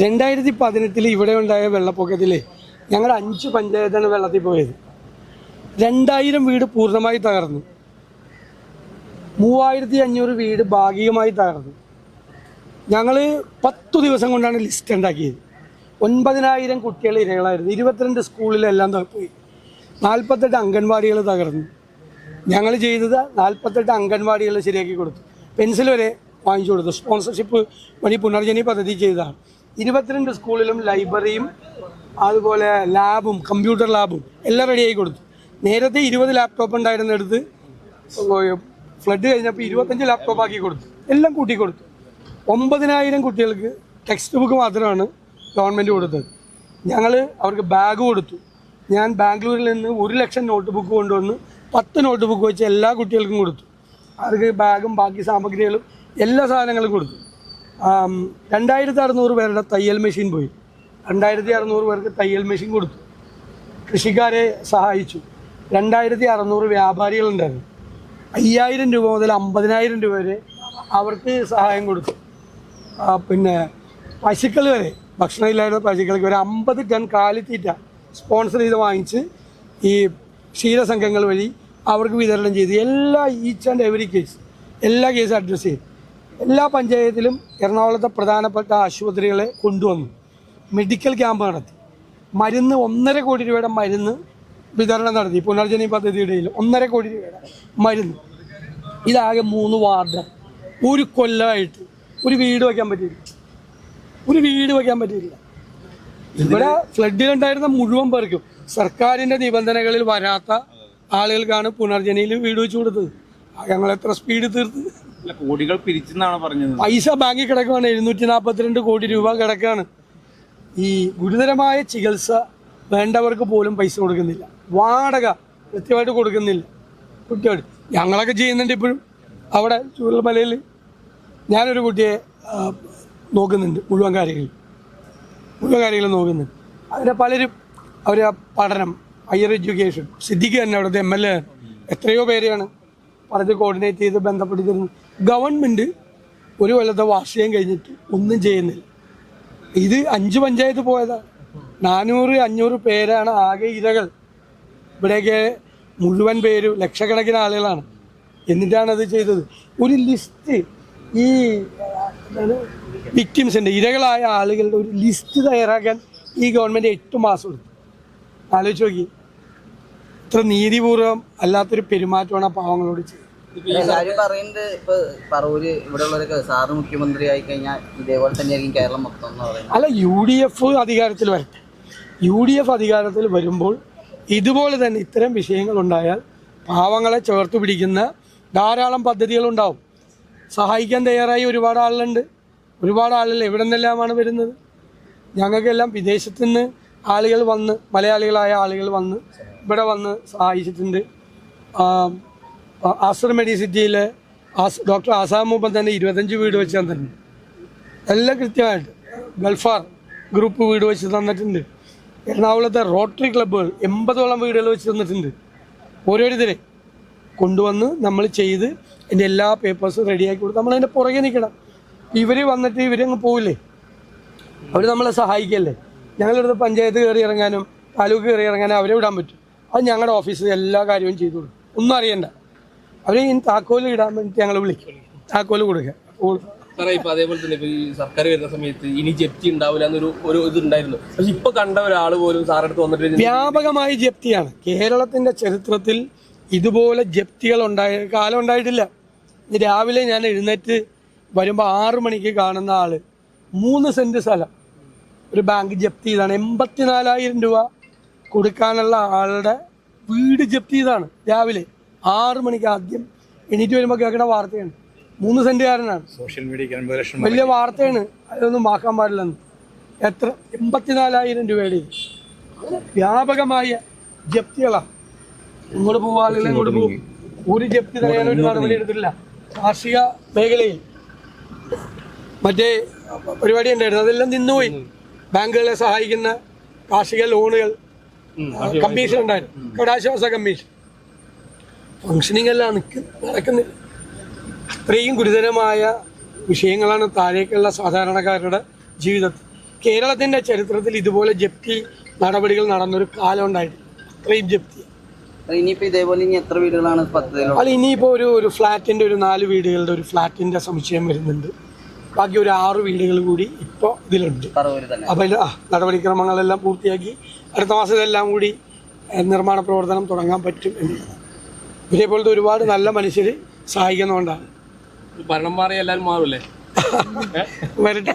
രണ്ടായിരത്തി പതിനെട്ടിൽ ഇവിടെ ഉണ്ടായ വെള്ളപ്പൊക്കത്തിൽ ഞങ്ങൾ അഞ്ച് പഞ്ചായത്താണ് വെള്ളത്തിൽ പോയത്. രണ്ടായിരം വീട് പൂർണമായി തകർന്നു. മൂവായിരത്തി അഞ്ഞൂറ് വീട് ഭാഗികമായി തകർന്നു. ഞങ്ങൾ പത്തു ദിവസം കൊണ്ടാണ് ലിസ്റ്റ് ഉണ്ടാക്കിയത്. ഒൻപതിനായിരം കുട്ടികൾ ഇരകളായിരുന്നു. ഇരുപത്തിരണ്ട് സ്കൂളിലെല്ലാം പോയി നാൽപ്പത്തെട്ട് അംഗൻവാടികൾ തകർന്നു. ഞങ്ങൾ ചെയ്തത് നാൽപ്പത്തെട്ട് അംഗൻവാടികൾ ശരിയാക്കി കൊടുത്തു. പെൻസിൽ വരെ വാങ്ങിച്ചു കൊടുത്തു. സ്പോൺസർഷിപ്പ് വഴി പുനർജനി പദ്ധതി ചെയ്തതാണ്. ഇരുപത്തിരണ്ട് സ്കൂളിലും ലൈബ്രറിയും അതുപോലെ ലാബും കമ്പ്യൂട്ടർ ലാബും എല്ലാം റെഡിയായി കൊടുത്തു. നേരത്തെ ഇരുപത് ലാപ്ടോപ്പ് ഉണ്ടായിരുന്നെടുത്ത് ഫ്ലഡ് കഴിഞ്ഞപ്പോൾ ഇരുപത്തഞ്ച് ലാപ്ടോപ്പ് ആക്കി കൊടുത്തു. എല്ലാം കൂട്ടി കൊടുത്തു. ഒമ്പതിനായിരം കുട്ടികൾക്ക് ടെക്സ്റ്റ് ബുക്ക് മാത്രമാണ് ഗവൺമെന്റ് കൊടുത്തത്. ഞങ്ങൾ അവർക്ക് ബാഗ് കൊടുത്തു. ഞാൻ ബാംഗ്ലൂരിൽ നിന്ന് ഒരു ലക്ഷം നോട്ട് ബുക്ക് കൊണ്ടുവന്ന് പത്ത് നോട്ട് ബുക്ക് വെച്ച് എല്ലാ കുട്ടികൾക്കും കൊടുത്തു. അവർക്ക് ബാഗും ബാക്കി സാമഗ്രികളും എല്ലാ സാധനങ്ങളും കൊടുത്തു. രണ്ടായിരത്തി അറുന്നൂറ് പേരുടെ തയ്യൽ മെഷീൻ പോയി. രണ്ടായിരത്തി അറുന്നൂറ് പേർക്ക് തയ്യൽ മെഷീൻ കൊടുത്തു. കൃഷിക്കാരെ സഹായിച്ചു. രണ്ടായിരത്തി അറുന്നൂറ് വ്യാപാരികളുണ്ടായിരുന്നു. അയ്യായിരം രൂപ മുതൽ അമ്പതിനായിരം രൂപ വരെ അവർക്ക് സഹായം കൊടുത്തു. പിന്നെ പശുക്കൾ വരെ. ഭക്ഷണമില്ലാത്ത പശുക്കൾക്ക് ഒരു അമ്പത് ടൺ കാലിത്തീറ്റ സ്പോൺസർ ചെയ്ത് വാങ്ങിച്ച് ഈ ക്ഷീരസംഘങ്ങൾ വഴി അവർക്ക് വിതരണം ചെയ്തു എല്ലാ ഈച്ച് ആൻഡ് എവറി കേസ് എല്ലാ കേസും അഡ്രസ്സ് ചെയ്തു. എല്ലാ പഞ്ചായത്തിലും എറണാകുളത്തെ പ്രധാനപ്പെട്ട ആശുപത്രികളെ കൊണ്ടുവന്നു. മെഡിക്കൽ ക്യാമ്പ് നടത്തി. മരുന്ന് ഒന്നര കോടി രൂപയുടെ മരുന്ന് വിതരണം നടത്തി. പുനർജനി പദ്ധതിയുടെ ഒന്നര കോടി രൂപയുടെ മരുന്ന്. ഇതാകെ മൂന്ന് വാർഡ്. ഒരു കൊല്ലമായിട്ട് ഒരു വീട് വയ്ക്കാൻ പറ്റിയില്ല. ഒരു വീട് വയ്ക്കാൻ പറ്റിയില്ല. ഇവിടെ ഫ്ലഡിലുണ്ടായിരുന്ന മുഴുവൻ പേർക്കും സർക്കാരിന്റെ നിബന്ധനകളിൽ വരാത്ത ആളുകൾക്കാണ് പുനർജനിയിൽ വീട് വെച്ചു കൊടുത്തത്. ഞങ്ങൾ എത്ര സ്പീഡ് തീർത്ത്? അല്ല കോടികൾ പിരിച്ചെന്നാണ് പറഞ്ഞത്. പൈസ ബാങ്കിൽ കിടക്കുകയാണ് എഴുന്നൂറ്റി നാൽപ്പത്തിരണ്ട് കോടി രൂപ കിടക്കുകയാണ് ഈ ഗുരുതരമായ ചികിത്സ വേണ്ടവർക്ക് പോലും പൈസ കൊടുക്കുന്നില്ല. വാടക കൃത്യമായിട്ട് കൊടുക്കുന്നില്ല. കുട്ടിയോട് ഞങ്ങളൊക്കെ ചെയ്യുന്നുണ്ട് ഇപ്പോഴും. അവിടെ ചൂരൽമലയിൽ ഞാനൊരു കുട്ടിയെ നോക്കുന്നുണ്ട് മുഴുവൻ കാര്യങ്ങൾ മുഴുവൻ കാര്യങ്ങൾ നോക്കുന്നുണ്ട്. അതിനെ പലരും അവർ പഠനം ഹയർ എഡ്യൂക്കേഷൻ സിദ്ധിക്കുക തന്നെ അവിടുത്തെ എം എൽ എ എത്രയോ പേരെയാണ് പറഞ്ഞ് കോർഡിനേറ്റ് ചെയ്ത് ബന്ധപ്പെടുത്തിരുന്നത് ഗവൺമെന്റ് ഒരു കൊല്ലത്തെ വാർഷികം കഴിഞ്ഞിട്ട് ഒന്നും ചെയ്യുന്നില്ല. ഇത് അഞ്ച് പഞ്ചായത്ത് പോയതാ. നാനൂറ് അഞ്ഞൂറ് പേരാണ് ആകെ ഇരകൾ. ഇവിടെയൊക്കെ മുഴുവൻ പേരും ലക്ഷക്കണക്കിന് ആളുകളാണ്. എന്നിട്ടാണ് അത് ചെയ്തത്. ഒരു ലിസ്റ്റ് ഈ വിക്ടിംസിന്റെ ഇരകളായ ആളുകളുടെ ഒരു ലിസ്റ്റ് തയ്യാറാക്കാൻ ഈ ഗവൺമെന്റ് എട്ട് മാസം എടുത്തു. ആലോചിച്ച് നോക്കി. ഇത്ര നീതിപൂർവം അല്ലാത്തൊരു പെരുമാറ്റമാണ് ആ പാവങ്ങളോട് ചെയ്തത്. എല്ലാരും പറയുന്നത് ഇപ്പൊ പറവൂര് ഇവിടെ ഉള്ളവരൊക്കെ സാറ് മുഖ്യമന്ത്രി ആയി കഴിഞ്ഞാൽ ഇതേപോലെ തന്നെയായിരിക്കും കേരളം മൊത്തം എന്ന് പറയുന്നത്. അല്ല യു ഡി എഫ് അധികാരത്തിൽ വരട്ടെ. യു ഡി എഫ് അധികാരത്തിൽ വരുമ്പോൾ ഇതുപോലെ തന്നെ ഇത്തരം വിഷയങ്ങൾ ഉണ്ടായാൽ പാവങ്ങളെ ചേർത്ത് പിടിക്കുന്ന ധാരാളം പദ്ധതികൾ ഉണ്ടാവും സഹായിക്കാൻ തയ്യാറായി ഒരുപാട് ആളുണ്ട് ഒരുപാട് ആളുകൾ എവിടെ നിന്നെല്ലാമാണ് വരുന്നത്? ഞങ്ങൾക്കെല്ലാം വിദേശത്തു നിന്ന് ആളുകൾ വന്ന് മലയാളികളായ ആളുകൾ വന്ന് ഇവിടെ വന്ന് സഹായിച്ചിട്ടുണ്ട്. ആം, ആ- ആസ്റ്റർ മെഡിസിറ്റിയിലെ ആസ് ഡോക്ടർ ആസാം മുമ്പ് തന്നെ ഇരുപത്തഞ്ച് വീട് വെച്ച് തന്നിട്ടുണ്ട്. എല്ലാം കൃത്യമായിട്ട് ഗൾഫാർ ഗ്രൂപ്പ് വീട് വെച്ച് തന്നിട്ടുണ്ട്. എറണാകുളത്തെ റോട്ടറി ക്ലബ്ബുകൾ എൺപതോളം വീടുകൾ വെച്ച് തന്നിട്ടുണ്ട്. ഓരോരുത്തരെ കൊണ്ടുവന്ന് നമ്മൾ ചെയ്ത് എന്റെ എല്ലാ പേപ്പേഴ്സും റെഡിയാക്കി കൊടുത്ത് നമ്മളതിന്റെ പുറകെ നിൽക്കണം ഇവർ വന്നിട്ട് ഇവരങ്ങ് പോവില്ലേ? അവർ നമ്മളെ സഹായിക്കല്ലേ? ഞങ്ങളിവിടുത്തെ പഞ്ചായത്ത് കയറി ഇറങ്ങാനും താലൂക്ക് കയറി ഇറങ്ങാനും അവരെ വിടാൻ പറ്റും. അത് ഞങ്ങളുടെ ഓഫീസിൽ എല്ലാ കാര്യവും ചെയ്തു കൊടുക്കും. ഒന്നും അറിയണ്ട. അവർ ഈ താക്കോൽ ഇടാൻ വേണ്ടി ഞങ്ങൾ വിളിക്കും. താക്കോൽ കൊടുക്കുക. വ്യാപകമായി സാറേ ഇപ്പൊ അതേപോലെ തന്നെ ഇപ്പൊ ഈ സർക്കാർ വരുന്ന സമയത്ത് ഇനി ജപ്തി ഉണ്ടാവില്ല എന്നൊരു ഒരു പക്ഷെ ഇപ്പൊ കണ്ട ഒരാൾ പോലും വന്നിട്ട് വ്യാപകമായ ജപ്തിയാണ്. കേരളത്തിന്റെ ചരിത്രത്തിൽ ഇതുപോലെ ജപ്തികൾ ഉണ്ടായ കാലം ഉണ്ടായിട്ടില്ല. രാവിലെ ഞാൻ എഴുന്നേറ്റ് വരുമ്പോൾ ആറു മണിക്ക് കാണുന്ന ആൾ മൂന്ന് സെന്റ് സ്ഥലം. ഒരു ബാങ്ക് ജപ്തി ചെയ്താണ്. എൺപത്തിനാലായിരം രൂപ കൊടുക്കാനുള്ള ആളുടെ വീട് ജപ്തി ചെയ്താണ് രാവിലെ. ആറു മണിക്ക് ആദ്യം എണീറ്റ് വരുമ്പോൾ കേൾക്കുന്ന വാർത്തയാണ്. മൂന്ന് സെന്റുകാരനാണ്. സോഷ്യൽ മീഡിയ വലിയ വാർത്തയാണ്. അതൊന്നും മാക്കാൻ പാടില്ലെന്ന്. എത്ര? എൺപത്തിനാലായിരം രൂപയുടെ. വ്യാപകമായ ജപ്തികളാണ് ഇങ്ങോട്ട് പോവാളില്ല ഇങ്ങോട്ട് പോകും ഒരു ജപ്തി തടയാൻ ഒരു നടപടി എടുത്തിട്ടില്ല. കാർഷിക മേഖലയിൽ. മറ്റേ പരിപാടി ഉണ്ടായിരുന്നു. അതെല്ലാം നിന്നുപോയി. ബാങ്കുകളെ സഹായിക്കുന്ന കാർഷിക ലോണുകൾ കമ്മീഷൻ. ഉണ്ടായിരുന്നു. കടാശ്വാസ കമ്മീഷൻ. ഫങ്ഷനിങ് എല്ലാം നിൽക്ക് നടക്കുന്നില്ല. അത്രയും ഗുരുതരമായ വിഷയങ്ങളാണ് താഴേക്കുള്ള സാധാരണക്കാരുടെ ജീവിതത്തിൽ. കേരളത്തിന്റെ ചരിത്രത്തിൽ ഇതുപോലെ ജപ്തി നടപടികൾ നടന്നൊരു കാലം ഉണ്ടായിട്ടില്ല. അത്രയും ജപ്തി. ഇനിയിപ്പോ ഇതേപോലെ ഇനി എത്ര വീടുകളാണ് അല്ല ഇനിയിപ്പോൾ ഒരു ഒരു ഫ്ലാറ്റിന്റെ ഒരു നാല് വീടുകളുടെ ഒരു ഫ്ലാറ്റിന്റെ സംശയം വരുന്നുണ്ട്. ബാക്കി ഒരു ആറ് വീടുകൾ കൂടി ഇപ്പോൾ ഇതിലുണ്ട്. അപ്പോൾ ആ നടപടിക്രമങ്ങളെല്ലാം പൂർത്തിയാക്കി അടുത്ത മാസം ഇതെല്ലാം കൂടി നിർമ്മാണ പ്രവർത്തനം തുടങ്ങാൻ പറ്റും എന്നുള്ളതാണ് ഇതേപോലത്തെ ഒരുപാട് നല്ല മനുഷ്യർ സഹായിക്കുന്നതുകൊണ്ടാണ് ഭരണം മാറി എല്ലാവരും മാറൂല്ലേ? വരട്ടെ.